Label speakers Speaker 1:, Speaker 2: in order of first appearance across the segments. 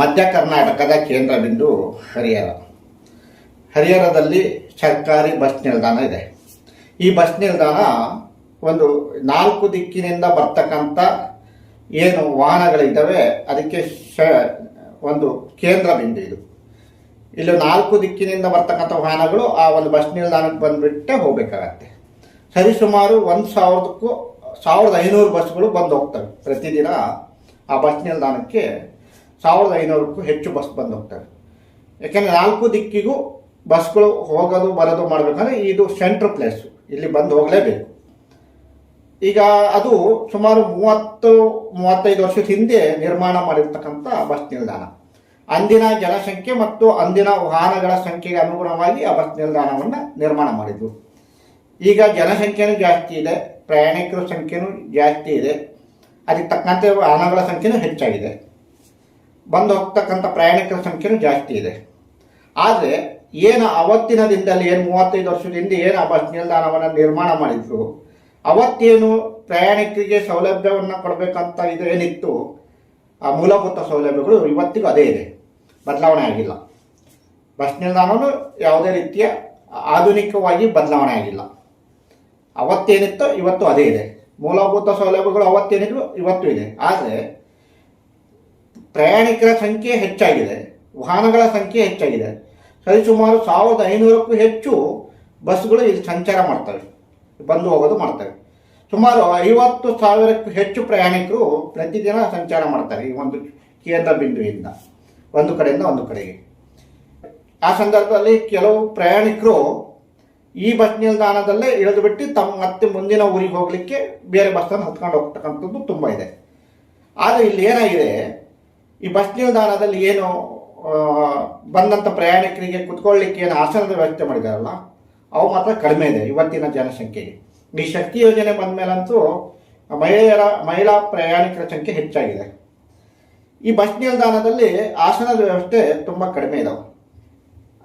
Speaker 1: ಮಧ್ಯ ಕರ್ನಾಟಕದ ಕೇಂದ್ರ ಬಿಂದು ಹರಿಹರ. ಹರಿಹರದಲ್ಲಿ ಸರ್ಕಾರಿ ಬಸ್ ನಿಲ್ದಾಣ ಇದೆ. ಈ ಬಸ್ ನಿಲ್ದಾಣ ಒಂದು ನಾಲ್ಕು ದಿಕ್ಕಿನಿಂದ ಬರ್ತಕ್ಕಂಥ ಏನು ವಾಹನಗಳಿದ್ದಾವೆ, ಅದಕ್ಕೆ ಶ, ಒಂದು ಕೇಂದ್ರ ಬಿಂದು ಇದು. ಇಲ್ಲಿ ನಾಲ್ಕು ದಿಕ್ಕಿನಿಂದ ಬರ್ತಕ್ಕಂಥ ವಾಹನಗಳು ಆ ಒಂದು ಬಸ್ ನಿಲ್ದಾಣಕ್ಕೆ ಬಂದುಬಿಟ್ಟೆ ಹೋಗಬೇಕಾಗತ್ತೆ. ಸರಿಸುಮಾರು ಒಂದು ಸಾವಿರದಕ್ಕೂ ಸಾವಿರದ ಐನೂರು ಬಸ್ಗಳು ಬಂದು ಹೋಗ್ತವೆ ಪ್ರತಿದಿನ ಆ ಬಸ್ ನಿಲ್ದಾಣಕ್ಕೆ. ಸಾವಿರದ ಐನೂರಕ್ಕೂ ಹೆಚ್ಚು ಬಸ್ ಬಂದು ಹೋಗ್ತವೆ. ಯಾಕೆಂದರೆ ನಾಲ್ಕು ದಿಕ್ಕಿಗೂ ಬಸ್ಗಳು ಹೋಗೋದು, ಬರೋದು ಮಾಡಬೇಕಂದ್ರೆ ಇದು ಸೆಂಟ್ರ್ ಪ್ಲೇಸು ಇಲ್ಲಿ ಬಂದು ಹೋಗಲೇಬೇಕು. ಈಗ ಅದು ಸುಮಾರು ಮೂವತ್ತು, ಮೂವತ್ತೈದು ವರ್ಷದ ಹಿಂದೆ ನಿರ್ಮಾಣ ಮಾಡಿರ್ತಕ್ಕಂಥ ಬಸ್ ನಿಲ್ದಾಣ. ಅಂದಿನ ಜನಸಂಖ್ಯೆ ಮತ್ತು ಅಂದಿನ ವಾಹನಗಳ ಸಂಖ್ಯೆಗೆ ಅನುಗುಣವಾಗಿ ಆ ಬಸ್ ನಿಲ್ದಾಣವನ್ನು ನಿರ್ಮಾಣ ಮಾಡಿದ್ರು. ಈಗ ಜನಸಂಖ್ಯೆನೂ ಜಾಸ್ತಿ ಇದೆ, ಪ್ರಯಾಣಿಕರ ಸಂಖ್ಯೆನೂ ಜಾಸ್ತಿ ಇದೆ. ಅದಕ್ಕೆ ತಕ್ಕಂತೆ ವಾಹನಗಳ ಸಂಖ್ಯೆನೂ ಹೆಚ್ಚಾಗಿದೆ. ಬಂದು ಹೋಗ್ತಕ್ಕಂಥ ಪ್ರಯಾಣಿಕರ ಸಂಖ್ಯೆನೂ ಜಾಸ್ತಿ ಇದೆ. ಆದರೆ ಏನು ಅವತ್ತಿನ ದಿನದಲ್ಲಿ ಏನು ಮೂವತ್ತೈದು ವರ್ಷದ ಹಿಂದೆ ಏನು ಆ ಬಸ್ ನಿಲ್ದಾಣವನ್ನು ನಿರ್ಮಾಣ ಮಾಡಿದ್ರು, ಅವತ್ತೇನು ಪ್ರಯಾಣಿಕರಿಗೆ ಸೌಲಭ್ಯವನ್ನು ಕೊಡಬೇಕಂತ ಇದು ಏನಿತ್ತು, ಆ ಮೂಲಭೂತ ಸೌಲಭ್ಯಗಳು ಇವತ್ತಿಗೂ ಅದೇ ಇದೆ. ಬದಲಾವಣೆ ಆಗಿಲ್ಲ. ಬಸ್ ನಿಲ್ದಾಣವೂ ಯಾವುದೇ ರೀತಿಯ ಆಧುನಿಕವಾಗಿ ಬದಲಾವಣೆ ಆಗಿಲ್ಲ. ಅವತ್ತೇನಿತ್ತೋ ಇವತ್ತು ಅದೇ ಇದೆ. ಮೂಲಭೂತ ಸೌಲಭ್ಯಗಳು ಅವತ್ತೇನಿದ್ರು ಇವತ್ತು ಇದೆ. ಆದರೆ ಪ್ರಯಾಣಿಕರ ಸಂಖ್ಯೆ ಹೆಚ್ಚಾಗಿದೆ, ವಾಹನಗಳ ಸಂಖ್ಯೆ ಹೆಚ್ಚಾಗಿದೆ. ಸರಿಸುಮಾರು ಸಾವಿರದ ಐನೂರಕ್ಕೂ ಹೆಚ್ಚು ಬಸ್ಗಳು ಇಲ್ಲಿ ಸಂಚಾರ ಮಾಡ್ತವೆ, ಬಂದು ಹೋಗೋದು ಮಾಡ್ತವೆ. ಸುಮಾರು ಐವತ್ತು ಸಾವಿರಕ್ಕೂ ಹೆಚ್ಚು ಪ್ರಯಾಣಿಕರು ಪ್ರತಿದಿನ ಸಂಚಾರ ಮಾಡ್ತಾರೆ ಈ ಒಂದು ಕೇಂದ್ರ ಬಿಂದುವಿಂದ, ಒಂದು ಕಡೆಯಿಂದ ಒಂದು ಕಡೆಗೆ. ಆ ಸಂದರ್ಭದಲ್ಲಿ ಕೆಲವು ಪ್ರಯಾಣಿಕರು ಈ ಬಸ್ ನಿಲ್ದಾಣದಲ್ಲೇ ಇಳಿದು ಬಿಟ್ಟು ತಮ್ಮ ಮತ್ತೆ ಮುಂದಿನ ಊರಿಗೆ ಹೋಗಲಿಕ್ಕೆ ಬೇರೆ ಬಸ್ಸನ್ನು ಹತ್ಕೊಂಡು ಹೋಗ್ತಕ್ಕಂಥದ್ದು ತುಂಬ ಇದೆ. ಆದರೆ ಇಲ್ಲಿ ಏನಾಗಿದೆ ಈ ಬಸ್ ನಿಲ್ದಾಣದಲ್ಲಿ ಏನು ಬಂದಂಥ ಪ್ರಯಾಣಿಕರಿಗೆ ಕುತ್ಕೊಳ್ಳಿಕ್ಕೆ ಏನು ಆಸನದ ವ್ಯವಸ್ಥೆ ಮಾಡಿದಾರಲ್ಲ, ಅವು ಮಾತ್ರ ಕಡಿಮೆ ಇದೆ ಇವತ್ತಿನ ಜನಸಂಖ್ಯೆಗೆ. ಈ ಶಕ್ತಿ ಯೋಜನೆ ಬಂದ ಮೇಲಂತೂ ಮಹಿಳೆಯರ, ಮಹಿಳಾ ಪ್ರಯಾಣಿಕರ ಸಂಖ್ಯೆ ಹೆಚ್ಚಾಗಿದೆ. ಈ ಬಸ್ ನಿಲ್ದಾಣದಲ್ಲಿ ಆಸನದ ವ್ಯವಸ್ಥೆ ತುಂಬ ಕಡಿಮೆ ಇದಾವೆ.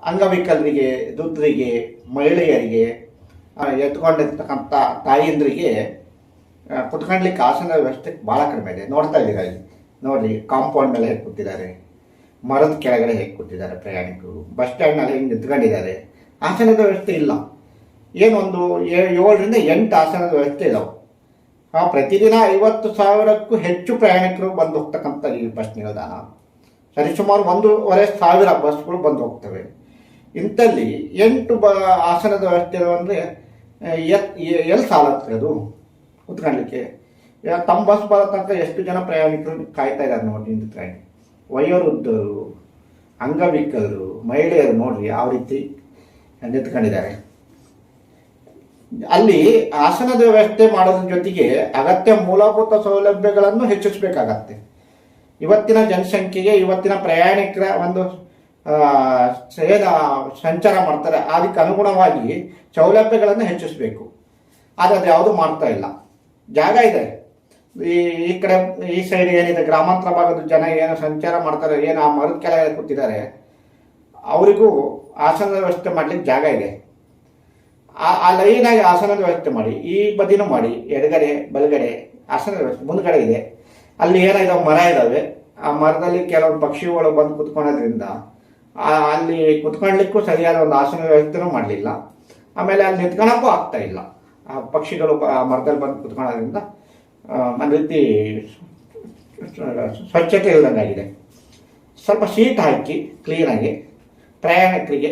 Speaker 1: ಅಂಗವಿಕಲರಿಗೆ ದುದ್ರಿಗೆ, ಮಹಿಳೆಯರಿಗೆ ಎತ್ಕೊಂಡಿರ್ತಕ್ಕಂಥ ತಾಯಿಯಂದ್ರಿಗೆ ಕುತ್ಕೊಂಡ್ಲಿಕ್ಕೆ ಆಸನ ವ್ಯವಸ್ಥೆ ಭಾಳ ಕಡಿಮೆ ಇದೆ. ನೋಡ್ತಾ ಇದ್ದೀರಾ ಇಲ್ಲಿ? ನೋಡಿ ಕಾಂಪೌಂಡ್ ಮೇಲೆ ಹೇಗೆ ಕೂತಿದ್ದಾರೆ? ಮರದ ಕೆಳಗಡೆ ಹೇಗೆ ಕೂತಿದ್ದಾರೆ ಪ್ರಯಾಣಿಕರು? ಬಸ್ ಸ್ಟ್ಯಾಂಡ್ನಲ್ಲಿ ಹೆಂಗೆ ನಿಂತ್ಕೊಂಡಿದ್ದಾರೆ? ಆಸನದ ವ್ಯವಸ್ಥೆ ಇಲ್ಲ. ಏನೊಂದು ಏಳರಿಂದ ಎಂಟು ಆಸನದ ವ್ಯವಸ್ಥೆ ಇದಾವೆ. ಆ, ಪ್ರತಿದಿನ ಐವತ್ತು ಸಾವಿರಕ್ಕೂ ಹೆಚ್ಚು ಪ್ರಯಾಣಿಕರು ಬಂದು ಹೋಗ್ತಕ್ಕಂಥ ಈ ಬಸ್ ನಿಲ್ದಾಣ. ಸರಿಸುಮಾರು ಒಂದೂವರೆ ಸಾವಿರ ಬಸ್ಗಳು ಬಂದು ಹೋಗ್ತವೆ. ಇಂಥಲ್ಲಿ ಎಂಟು ಬ, ಆಸನದ ವ್ಯವಸ್ಥೆ ಅಂದರೆ ಎಲ್ಲಿ ಸಾಲತ್ತೆ ಅದು? ಕುತ್ಕೊಳ್ಳಿಕ್ಕೆ ಈಗ ತಮ್ಮ ಬಸ್ ಬರೋ ತನಕ ಎಷ್ಟು ಜನ ಪ್ರಯಾಣಿಕರು ಕಾಯ್ತಾ ಇದ್ದಾರೆ ನೋಡಿ ಟ್ರೈನ್ ವಯೋವೃದ್ಧರು, ಅಂಗವಿಕಲರು, ಮಹಿಳೆಯರು ನೋಡ್ರಿ ಯಾವ ರೀತಿ ನಿಂತ್ಕೊಂಡಿದ್ದಾರೆ. ಅಲ್ಲಿ ಆಸನದ ವ್ಯವಸ್ಥೆ ಮಾಡೋದ್ರ ಜೊತೆಗೆ ಅಗತ್ಯ ಮೂಲಭೂತ ಸೌಲಭ್ಯಗಳನ್ನು ಹೆಚ್ಚಿಸಬೇಕಾಗತ್ತೆ. ಇವತ್ತಿನ ಜನಸಂಖ್ಯೆಗೆ, ಇವತ್ತಿನ ಪ್ರಯಾಣಿಕರ ಒಂದು ಸೇದ, ಸಂಚಾರ ಮಾಡ್ತಾರೆ. ಅದಕ್ಕೆ ಅನುಗುಣವಾಗಿ ಸೌಲಭ್ಯಗಳನ್ನು ಹೆಚ್ಚಿಸಬೇಕು. ಆದರೆ ಅದು ಯಾವುದು ಮಾಡ್ತಾ ಇಲ್ಲ. ಜಾಗ ಇದೆ. ಈ ಈ ಕಡೆ ಈ ಸೈಡ್ ಏನಿದೆ, ಗ್ರಾಮಾಂತರ ಭಾಗದ ಜನ ಏನು ಸಂಚಾರ ಮಾಡ್ತಾರೆ, ಏನು ಆ ಮರದ ಕೆಳಗೆ ಕೂತಿದ್ದಾರೆ, ಅವರಿಗೂ ಆಸನದ ವ್ಯವಸ್ಥೆ ಮಾಡ್ಲಿಕ್ಕೆ ಜಾಗ ಇದೆ. ಆ- ಆ ಲೈನಾಗಿ ಆಸನದ ವ್ಯವಸ್ಥೆ ಮಾಡಿ, ಈ ಬದಿನೂ ಮಾಡಿ, ಎಡಗಡೆ, ಬಲಗಡೆ ಆಸನದ ವ್ಯವಸ್ಥೆ ಮುಂದ್ಗಡೆ ಇದೆ. ಅಲ್ಲಿ ಏನಾಗಿದೆ ಮರ ಇದಾವೆ. ಆ ಮರದಲ್ಲಿ ಕೆಲವೊಂದು ಪಕ್ಷಿಗಳು ಬಂದು ಕುತ್ಕೊಳ್ಳೋದ್ರಿಂದ ಆ- ಅಲ್ಲಿ ಕುತ್ಕೊಳ್ಳಿಕ್ಕೂ ಸರಿಯಾದ ಒಂದು ಆಸನ ವ್ಯವಸ್ಥೆನೂ ಮಾಡಲಿಲ್ಲ. ಆಮೇಲೆ ಅಲ್ಲಿ ನಿಂತ್ಕೊಳಕ್ಕೂ ಆಗ್ತಾ ಇಲ್ಲ. ಆ ಪಕ್ಷಿಗಳು ಆ ಮರದಲ್ಲಿ ಬಂದು ಕುತ್ಕೊಳ್ಳೋದ್ರಿಂದ ಒಂದು ರೀತಿ ಸ್ವಚ್ಛತೆ ಇಲ್ಲದಂಗಾಗಿದೆ ಸ್ವಲ್ಪ ಶೀಟ್ ಹಾಕಿ ಕ್ಲೀನಾಗಿ ಪ್ರಯಾಣಿಕರಿಗೆ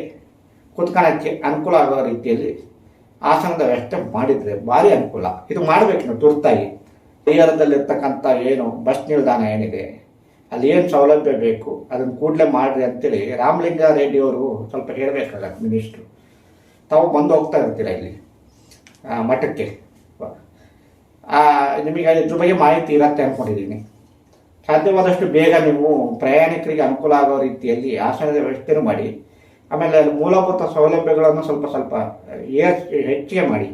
Speaker 1: ಕುತ್ಕೊಳ್ಳೋಕ್ಕೆ ಅನುಕೂಲ ಆಗೋ ರೀತಿಯಲ್ಲಿ ಆಸನದ ವ್ಯವಸ್ಥೆ ಮಾಡಿದರೆ ಭಾರಿ ಅನುಕೂಲ. ಇದು ಮಾಡಬೇಕು ನಾವು ತುರ್ತಾಗಿ. ಪರಿಹಾರದಲ್ಲಿರ್ತಕ್ಕಂಥ ಏನು ಬಸ್ ನಿಲ್ದಾಣ ಏನಿದೆ, ಅಲ್ಲಿ ಏನು ಸೌಲಭ್ಯ ಬೇಕು, ಅದನ್ನು ಕೂಡಲೇ ಮಾಡಿರಿ ಅಂತೇಳಿ ರಾಮಲಿಂಗ ರೆಡ್ಡಿ ಅವರು ಸ್ವಲ್ಪ ಹೇಳಬೇಕಲ್ಲ, ಮಿನಿಸ್ಟ್ರು. ತಾವು ಬಂದು ಹೋಗ್ತಾ ಇರ್ತೀರ ಇಲ್ಲಿ? ಮಠಕ್ಕೆ? ನಿಮಗೆ ಇದ್ರ ಬಗ್ಗೆ ಮಾಹಿತಿ ಇರತ್ತೆ ಅಂದ್ಕೊಂಡಿದ್ದೀನಿ ಸಾಧ್ಯವಾದಷ್ಟು ಬೇಗ ನೀವು ಪ್ರಯಾಣಿಕರಿಗೆ ಅನುಕೂಲ ಆಗೋ ರೀತಿಯಲ್ಲಿ ಆಸನದ ವ್ಯವಸ್ಥೆನೂ ಮಾಡಿ, ಆಮೇಲೆ ಮೂಲಭೂತ ಸೌಲಭ್ಯಗಳನ್ನು ಸ್ವಲ್ಪ ಸ್ವಲ್ಪ ಹೆಚ್ಚಿಗೆ ಮಾಡಿ.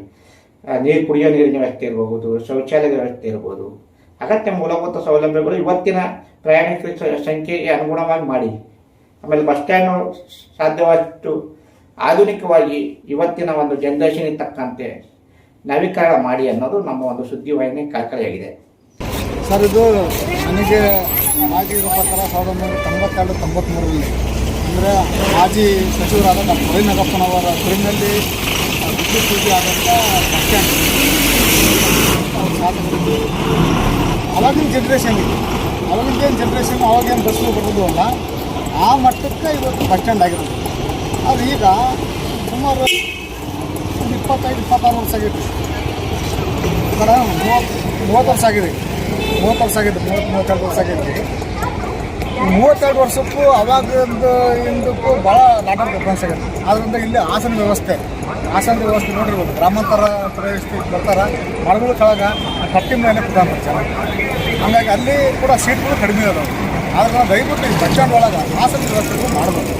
Speaker 1: ನೀರು ಕುಡಿಯೋ ನೀರಿನ ವ್ಯವಸ್ಥೆ ಇರಬಹುದು ಶೌಚಾಲಯದ ವ್ಯವಸ್ಥೆ ಇರ್ಬೋದು. ಅಗತ್ಯ ಮೂಲಭೂತ ಸೌಲಭ್ಯಗಳು ಇವತ್ತಿನ ಪ್ರಯಾಣಿಕರ ಸಂಖ್ಯೆಗೆ ಅನುಗುಣವಾಗಿ ಮಾಡಿ. ಆಮೇಲೆ ಬಸ್ ಸ್ಟ್ಯಾಂಡು ಸಾಧ್ಯವಾದಷ್ಟು ಆಧುನಿಕವಾಗಿ ಇವತ್ತಿನ ಒಂದು ಜನರೇಷನ್ಗೆ ತಕ್ಕಂತೆ ನವೀಕರಣ ಮಾಡಿ ಅನ್ನೋದು ನಮ್ಮ ಒಂದು ಸುದ್ದಿವಾಹಿನಿ ಕಳಕಳಿಯಾಗಿದೆ
Speaker 2: ಸರ್, ಇದು ನನಗೆ ಮಾಜಿ ಪ್ರಕಾರ ಸಾವಿರದ ಒಂಬೈನೂರ ತೊಂಬತ್ತೆರಡು ತೊಂಬತ್ತ್ಮೂರರಲ್ಲಿ ಅಂದರೆ ಮಾಜಿ ಸಚಿವರಾದ ಡಾಕ್ಟರ್ ಮುರಳಿ ನಾಗಪ್ಪನವರ ಹೆಸರಿನಲ್ಲಿ ವಿದ್ಯುತ್ ಪೂಜೆ ಆದಂಥ ಬಸ್ ಸ್ಟ್ಯಾಂಡ್ ಶಾಸಕರಿದ್ದು ಅವಾಗಿನ ಜನ್ರೇಷನ್ ಇದು. ಅವಾಗಿನ ಜನ್ರೇಷನ್ ಅವಾಗೇನು ಬಸ್ಸು ಬರೋದು ಅಲ್ಲ, ಆ ಮಟ್ಟಕ್ಕೆ ಇವತ್ತು ಬಸ್ ಸ್ಟ್ಯಾಂಡ್ ಆಗಿರೋದು. ಅದು ಈಗ ಸುಮಾರು ಇಪ್ಪತ್ತೈದು, ಇಪ್ಪತ್ತಾರು ವರ್ಷ ಆಗೈತಿ ಈ ಕಡೆ ಮೂವತ್ತು ಮೂವತ್ತು ವರ್ಷ ಆಗಿದೆ. ಮೂವತ್ತು ವರ್ಷ ಆಗಿದೆ, ಮೂವತ್ತು, ಮೂವತ್ತೆರಡು ವರ್ಷ ಆಗೈತಿ ಮೂವತ್ತೆರಡು ವರ್ಷಕ್ಕೂ ಅವಾಗಿಂದು ಇಂದಕ್ಕೂ ಭಾಳ ನಾಟಕ ಡಿಫ್ರೆನ್ಸ್ ಆಗಿದೆ. ಆದ್ದರಿಂದ ಇಲ್ಲಿ ಆಸನ ವ್ಯವಸ್ಥೆ ಆಸನ ವ್ಯವಸ್ಥೆ ನೋಡಿರ್ಬೋದು. ಗ್ರಾಮಾಂತರ ಪ್ರದೇಶಕ್ಕೆ ಬರ್ತಾರೆ. ಮರಗಳು ಕೆಳಗ ಕಟ್ಟಿ ಮೇಲೆ ಪ್ರಧಾನ ಚೆನ್ನಾಗಿ ಹಂಗಾಗಿ ಅಲ್ಲಿ ಕೂಡ ಸೀಟ್ಗಳು ಕಡಿಮೆ ಅದಾವೆ ಆದ್ರೆ ದಯವಿಟ್ಟು ಈ ಬಸ್ ಸ್ಟ್ಯಾಂಡ್ ಒಳಗೆ ಆಸನ ವ್ಯವಸ್ಥೆಗಳು ಮಾಡ್ಬೋದು.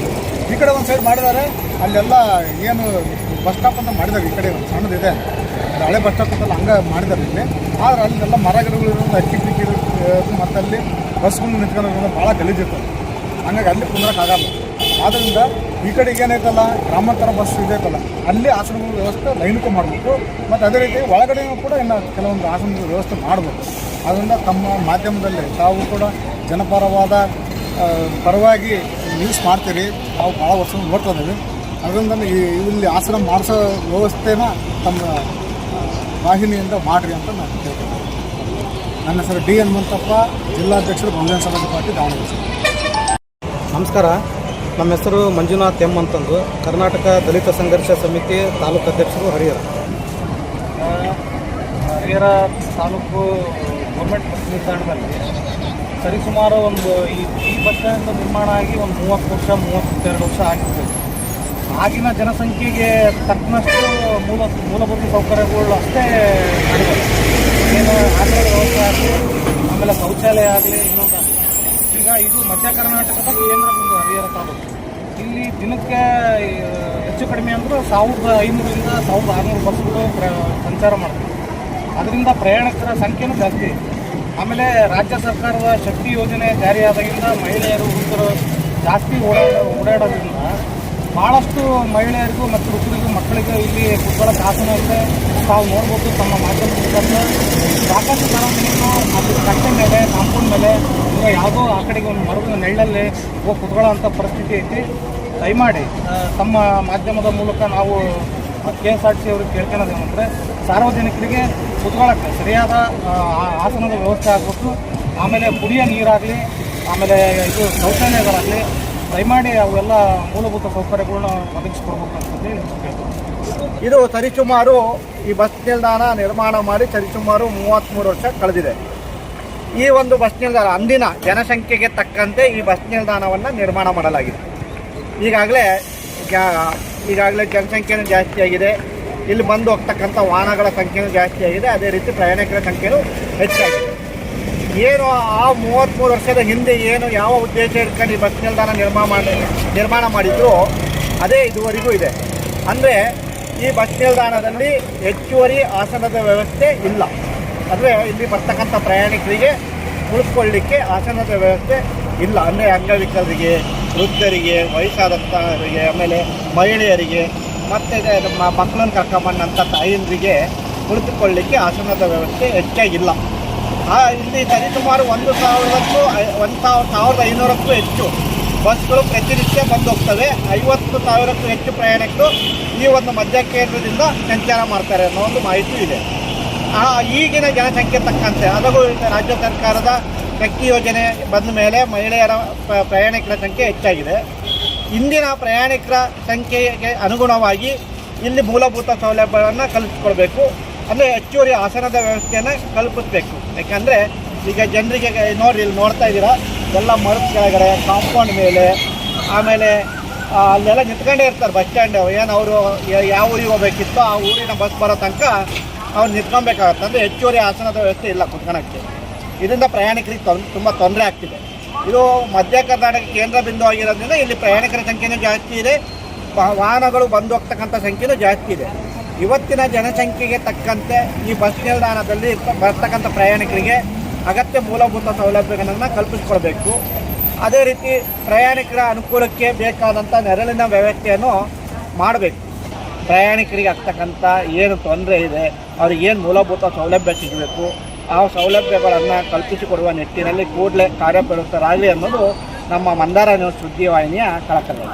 Speaker 2: ಈ ಕಡೆ ಒಂದು ಸೈಡ್ ಮಾಡಿದ್ದಾರೆ, ಅಲ್ಲೆಲ್ಲ ಏನು ಬಸ್ ಸ್ಟಾಪ್ ಅಂತ ಮಾಡಿದ್ದಾರೆ ಈ ಕಡೆ ಒಂದು ಸಣ್ಣದಿದೆ. ಅದು ಹಳೆ ಬಸ್ ಸ್ಟಾಪ್ ಅಂತಲ್ಲ ಹಂಗೆ ಮಾಡಿದ್ದಾರೆ ಇಲ್ಲಿ. ಆದರೆ ಅಲ್ಲಿಗೆಲ್ಲ ಮರ ಗಿಡಗಳು ಇರೋದು ಅಕ್ಕಿ ಪಿಕ್ಕಿ ಇರೋದು ಮತ್ತು ಅಲ್ಲಿ ಬಸ್ಗಳು ನಿಂತ್ಕೊಳ್ಳೋದ್ರಿಂದ ಭಾಳ ಗಲೀಜಿರ್ತದೆ ಹಂಗಾಗಿ ಅಲ್ಲಿ ಕುಂದ್ರಕ್ಕಾಗಲ್ಲ ಆದ್ದರಿಂದ ಈ ಕಡೆಗೆ ಏನೈತಲ್ಲ ಗ್ರಾಮಾಂತರ ಬಸ್ ಇದೈತಲ್ಲ ಅಲ್ಲಿ ಆಸನಗಳ ವ್ಯವಸ್ಥೆ ಲೈನ್ಗೂ ಮಾಡಬೇಕು. ಮತ್ತು ಅದೇ ರೀತಿ ಒಳಗಡೆಯೂ ಕೂಡ ಇನ್ನು ಕೆಲವೊಂದು ಆಸನಗಳ ವ್ಯವಸ್ಥೆ ಮಾಡಬೇಕು. ಆದ್ದರಿಂದ ತಮ್ಮ ಮಾಧ್ಯಮದಲ್ಲಿ ತಾವು ಕೂಡ ಜನಪರವಾದ ಪರವಾಗಿ ನ್ಯೂಸ್ ಮಾಡ್ತೀರಿ. ನಾವು ಭಾಳ ವರ್ಷ ನೋಡ್ತಾ ಇದ್ದೀವಿ. ಅದರಿಂದ ಈ ಇಲ್ಲಿ ಆಸನ ಮಾಡಿಸೋ ವ್ಯವಸ್ಥೆನ ತಮ್ಮ ವಾಹಿನಿಯಿಂದ ಮಾಡಿರಿ ಅಂತ ನಾನು ಕೇಳ್ತೀನಿ. ನನ್ನ ಹೆಸರು ಡಿ ಹನುಮಂತಪ್ಪ ಜಿಲ್ಲಾಧ್ಯಕ್ಷರು ಬಹುಜನ ಸಮಾಜ ಪಾರ್ಟಿ ದಾವಣಗೆರೆ.
Speaker 3: ನಮಸ್ಕಾರ. ನಮ್ಮ ಹೆಸರು ಮಂಜುನಾಥ್ ಎಂ ಅಂತಂದು. ಕರ್ನಾಟಕ ದಲಿತ ಸಂಘರ್ಷ ಸಮಿತಿ ತಾಲೂಕು ಅಧ್ಯಕ್ಷರು ಹರಿಹರ.
Speaker 4: ಹರಿಹರ ತಾಲೂಕು ಗೌರ್ಮೆಂಟ್ ಬಸ್ ನಿಲ್ದಾಣದಲ್ಲಿ ಸರಿಸುಮಾರು ಒಂದು ಈ ಈ ಬಸ್ ಸ್ಟ್ಯಾಂಡ್ ನಿರ್ಮಾಣ ಆಗಿ ಒಂದು ಮೂವತ್ತು ವರ್ಷ ಮೂವತ್ತೆರಡು ವರ್ಷ ಆಗಿರ್ತದೆ. ಆಗಿನ ಜನಸಂಖ್ಯೆಗೆ ತಕ್ಕನಷ್ಟು ಮೂಲ ಮೂಲಭೂತ ಸೌಕರ್ಯಗಳು ಅಷ್ಟೇ ಏನು ಆಟೋದ ವ್ಯವಸ್ಥೆ ಆಗಲಿ, ಆಮೇಲೆ ಶೌಚಾಲಯ ಆಗಲಿ, ಇನ್ನೊಂದು ಈಗ ಇದು ಮಧ್ಯ ಕರ್ನಾಟಕದ ಕೇಂದ್ರ ಒಂದು ಹರಿಹರ ತಾಲೂಕು. ಇಲ್ಲಿ ದಿನಕ್ಕೆ ಹೆಚ್ಚು ಕಡಿಮೆ ಅಂದರೂ ಸಾವಿರದ ಐನೂರಿಂದ ಸಾವಿರದ ಆರುನೂರು ಬಸ್ಗಳು ಪ್ರ, ಸಂಚಾರ ಮಾಡ್ತಾರೆ ಅದರಿಂದ ಪ್ರಯಾಣಿಕರ ಸಂಖ್ಯೆನೂ ಜಾಸ್ತಿ ಆಮೇಲೆ ರಾಜ್ಯ ಸರ್ಕಾರದ ಶಕ್ತಿ ಯೋಜನೆ ಜಾರಿಯಾದಾಗಿಂದ ಮಹಿಳೆಯರು ಹುಡುಗರು ಜಾಸ್ತಿ ಓಡಾಡ, ಓಡಾಡೋದ್ರಿಂದ ಭಾಳಷ್ಟು ಮಹಿಳೆಯರಿಗೂ ಮತ್ತು ಹುಡುಗರಿಗೂ ಮಕ್ಕಳಿಗೂ ಇಲ್ಲಿ ಕುತ್ಕೊಳ್ಳೋಕೆ ಆಸನ ಇದೆ ತಾವು ನೋಡ್ಬೋದು ತಮ್ಮ ಮಾಧ್ಯಮ ಸಾಕಷ್ಟು ಸಾರ್ವಜನಿಕರು ಅದು ಕಟ್ಟೆ ಮೇಲೆ, ಕಾಂಪೌಂಡ್ ಮೇಲೆ ಈಗ ಯಾವುದೋ ಆ ಕಡೆಗೆ ಒಂದು ಮರದ ನೆಳ್ಳಲ್ಲಿ ಹೋಗಿ ಕುತ್ಕೊಳ್ಳೋ ಅಂಥ ಪರಿಸ್ಥಿತಿ ಐತಿ. ದಯಮಾಡಿ ತಮ್ಮ ಮಾಧ್ಯಮದ ಮೂಲಕ ನಾವು K S R T C ಅವ್ರಿಗೆ ಕೇಳ್ಕೊಳ್ಳೋದೇನಂದರೆ ಸಾರ್ವಜನಿಕರಿಗೆ ಕುತ್ಕೊಳ್ಳೋಕ್ಕೆ ಸರಿಯಾದ ಆಸನದ ವ್ಯವಸ್ಥೆ ಆಗಬೇಕು. ಆಮೇಲೆ ಕುಡಿಯೋ ನೀರಾಗಲಿ, ಆಮೇಲೆ ಇದು ಶೌಚಾಲಯಗಳಾಗಲಿ ದಯಮಾಡಿ ಅವೆಲ್ಲ ಮೂಲಭೂತ ಸೌಕರ್ಯಗಳನ್ನ ಒದಗಿಸ್ಕೊಡ್ಬೇಕು ಅಂತ ಕೇಳ್ತೀನಿ.
Speaker 1: ಇದು ಸರಿಸುಮಾರು ಈ ಬಸ್ ನಿಲ್ದಾಣ ನಿರ್ಮಾಣ ಮಾಡಿ ಸರಿಸುಮಾರು ಮೂವತ್ತ್ಮೂರು ವರ್ಷ ಕಳೆದಿದೆ. ಈ ಒಂದು ಬಸ್ ನಿಲ್ದಾಣ ಅಂದಿನ ಜನಸಂಖ್ಯೆಗೆ ತಕ್ಕಂತೆ ಈ ಬಸ್ ನಿಲ್ದಾಣವನ್ನು ನಿರ್ಮಾಣ ಮಾಡಲಾಗಿದೆ. ಈಗಾಗಲೇ ಈಗಾಗಲೇ ಜನಸಂಖ್ಯೆನೂ ಜಾಸ್ತಿ ಆಗಿದೆ. ಇಲ್ಲಿ ಬಂದು ಹೋಗ್ತಕ್ಕಂಥ ವಾಹನಗಳ ಸಂಖ್ಯೆನೂ ಜಾಸ್ತಿ ಆಗಿದೆ. ಅದೇ ರೀತಿ ಪ್ರಯಾಣಿಕರ ಸಂಖ್ಯೆನೂ ಹೆಚ್ಚಾಗಿದೆ. ಏನು ಆ ಮೂವತ್ತ್ಮೂರು ವರ್ಷದ ಹಿಂದೆ ಏನು ಯಾವ ಉದ್ದೇಶ ಇಟ್ಕೊಂಡು ಈ ಬಸ್ ನಿಲ್ದಾಣ ನಿರ್ಮಾಣ ಮಾಡಿ, ನಿರ್ಮಾಣ ಮಾಡಿದ್ರು, ಅದೇ ಇದುವರೆಗೂ ಇದೆ. ಅಂದರೆ ಈ ಬಸ್ ನಿಲ್ದಾಣದಲ್ಲಿ ಹೆಚ್ಚುವರಿ ಆಸನದ ವ್ಯವಸ್ಥೆ ಇಲ್ಲ. ಅಂದರೆ ಇಲ್ಲಿ ಬರ್ತಕ್ಕಂಥ ಪ್ರಯಾಣಿಕರಿಗೆ ಉಳಿಸ್ಕೊಳ್ಳಿಕ್ಕೆ ಆಸನದ ವ್ಯವಸ್ಥೆ ಇಲ್ಲ. ಅಂದರೆ ಅಂಗವಿಕಲರಿಗೆ, ವೃದ್ಧರಿಗೆ ವಯಸ್ಸಾದಂಥವರಿಗೆ ಆಮೇಲೆ ಮಹಿಳೆಯರಿಗೆ, ಮತ್ತು ಮಕ್ಕಳನ್ನು ಕರ್ಕೊಂಬಂದಂಥ ತಾಯಂದರಿಗೆ ಕುಳಿತುಕೊಳ್ಳಿಕ್ಕೆ ಆಸನದ ವ್ಯವಸ್ಥೆ ಹೆಚ್ಚಾಗಿಲ್ಲ ಇಲ್ಲಿ ಸರಿಸುಮಾರು ಒಂದು ಸಾವಿರದಕ್ಕೂ ಒಂದು ಸಾವಿರ, ಸಾವಿರದ ಐನೂರಕ್ಕೂ ಹೆಚ್ಚು ಬಸ್ಗಳು ಪ್ರತಿನಿತ್ಯ ಬಂದು ಹೋಗ್ತವೆ ಐವತ್ತು ಸಾವಿರಕ್ಕೂ ಹೆಚ್ಚು ಪ್ರಯಾಣಿಕರು ಈ ಒಂದು ಮಧ್ಯ ಕೇಂದ್ರದಿಂದ ಸಂಚಾರ ಮಾಡ್ತಾರೆ ಅನ್ನೋ ಒಂದು ಮಾಹಿತಿ ಇದೆ. ಆ, ಈಗಿನ ಜನಸಂಖ್ಯೆ ತಕ್ಕಂತೆ ಅದಕ್ಕೂ ರಾಜ್ಯ ಸರ್ಕಾರದ ವ್ಯಕ್ತಿ ಯೋಜನೆ ಬಂದ ಮೇಲೆ ಮಹಿಳೆಯರ ಪ್ರಯಾಣಿಕರ ಸಂಖ್ಯೆ ಹೆಚ್ಚಾಗಿದೆ. ಇಂದಿನ ಪ್ರಯಾಣಿಕರ ಸಂಖ್ಯೆಗೆ ಅನುಗುಣವಾಗಿ ಇಲ್ಲಿ ಮೂಲಭೂತ ಸೌಲಭ್ಯಗಳನ್ನು ಕಲ್ಪಿಸ್ಕೊಳ್ಬೇಕು ಅಂದರೆ ಹೆಚ್ಚುವರಿ ಆಸನದ ವ್ಯವಸ್ಥೆಯನ್ನು ಕಲ್ಪಿಸ್ಬೇಕು. ಯಾಕಂದರೆ ಈಗ ಜನರಿಗೆ ನೋಡಿ ಇಲ್ಲಿ ನೋಡ್ತಾ ಇದ್ದೀರಾ, ಎಲ್ಲ ಮರದ ಕೆಳಗಡೆ ಕಾಂಪೌಂಡ್ ಮೇಲೆ, ಆಮೇಲೆ ಅಲ್ಲೆಲ್ಲ ನಿಂತ್ಕೊಂಡೇ ಇರ್ತಾರೆ ಬಸ್ ಸ್ಟ್ಯಾಂಡ್ ಏನು ಅವರು ಯಾವ ಊರಿಗೆ ಹೋಗ್ಬೇಕಿತ್ತೋ ಆ ಊರಿನ ಬಸ್ ಬರೋ ತನಕ ಅವ್ರು ನಿಂತ್ಕೊಬೇಕಾಗತ್ತೆ. ಅಂದರೆ ಹೆಚ್ಚುವರಿ ಆಸನದ ವ್ಯವಸ್ಥೆ ಇಲ್ಲ ಕುತ್ಕೊಳಕ್ಕೆ ಇದರಿಂದ ಪ್ರಯಾಣಿಕರಿಗೆ ತೊಂದ್ ತುಂಬ ತೊಂದರೆ ಆಗ್ತಿದೆ. ಇದು ಮಧ್ಯ ಕರ್ನಾಟಕ ಕೇಂದ್ರ ಬಿಂದು ಆಗಿರೋದ್ರಿಂದ ಇಲ್ಲಿ ಪ್ರಯಾಣಿಕರ ಸಂಖ್ಯೆನೂ ಜಾಸ್ತಿ ಇದೆ. ವಾಹನಗಳು ಬಂದು ಹೋಗ್ತಕ್ಕಂಥ ಸಂಖ್ಯೆನೂ ಜಾಸ್ತಿ ಇದೆ. ಇವತ್ತಿನ ಜನಸಂಖ್ಯೆಗೆ ತಕ್ಕಂತೆ ಈ ಬಸ್ ನಿಲ್ದಾಣದಲ್ಲಿ ಬರ್ತಕ್ಕಂಥ ಪ್ರಯಾಣಿಕರಿಗೆ ಅಗತ್ಯ ಮೂಲಭೂತ ಸೌಲಭ್ಯಗಳನ್ನು ಕಲ್ಪಿಸ್ಕೊಳ್ಬೇಕು ಅದೇ ರೀತಿ ಪ್ರಯಾಣಿಕರ ಅನುಕೂಲಕ್ಕೆ ಬೇಕಾದಂಥ ನೆರಳಿನ ವ್ಯವಸ್ಥೆಯನ್ನು ಮಾಡಬೇಕು. ಪ್ರಯಾಣಿಕರಿಗೆ ಆಗ್ತಕ್ಕಂಥ ಏನು ತೊಂದರೆ ಇದೆ, ಅವ್ರಿಗೆ ಏನು ಮೂಲಭೂತ ಸೌಲಭ್ಯ ಸಿಗಬೇಕು, ಆ ಸೌಲಭ್ಯಗಳನ್ನು ಕಲ್ಪಿಸಿಕೊಡುವ ನಿಟ್ಟಿನಲ್ಲಿ ಕೂಡಲೇ ಕಾರ್ಯಪ್ರವೃತ್ತರಾಗಲಿ ಅನ್ನೋದು ನಮ್ಮ ಮಂದಾರ ನ್ಯೂಸ್ ಸುದ್ದಿವಾಹಿನಿಯ ಕಳಕಳಿ.